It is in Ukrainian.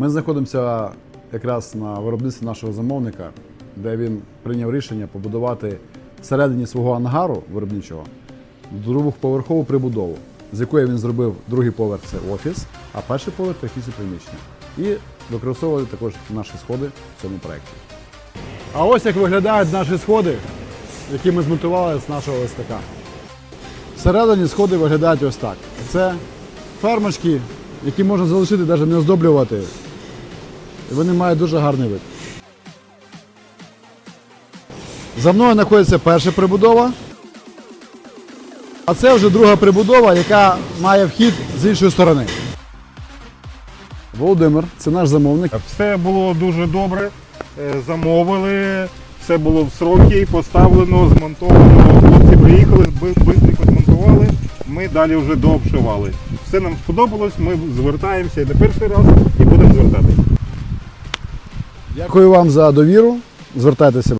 Ми знаходимося якраз на виробництві нашого замовника, де він прийняв рішення побудувати всередині свого ангару виробничого двохповерхову прибудову, з якої він зробив другий поверх це офіс, а перший поверх офісні приміщення. І використовували також наші сходи в цьому проєкті. А ось як виглядають наші сходи, які ми змонтували з нашого СТК. Всередині сходи виглядають ось так. Це фермочки, які можна залишити, навіть не оздоблювати. І вони мають дуже гарний вид. За мною знаходиться перша прибудова. А це вже друга прибудова, яка має вхід з іншої сторони. Володимир, це наш замовник. Все було дуже добре. е, Замовили, все було в сроки, поставлено, змонтовано. Хлопці приїхали, швидко змонтували. Ми далі вже дообшивали. Все нам сподобалось, ми звертаємося і не перший раз і будемо звертатися. Дякую вам за довіру. Звертайтеся.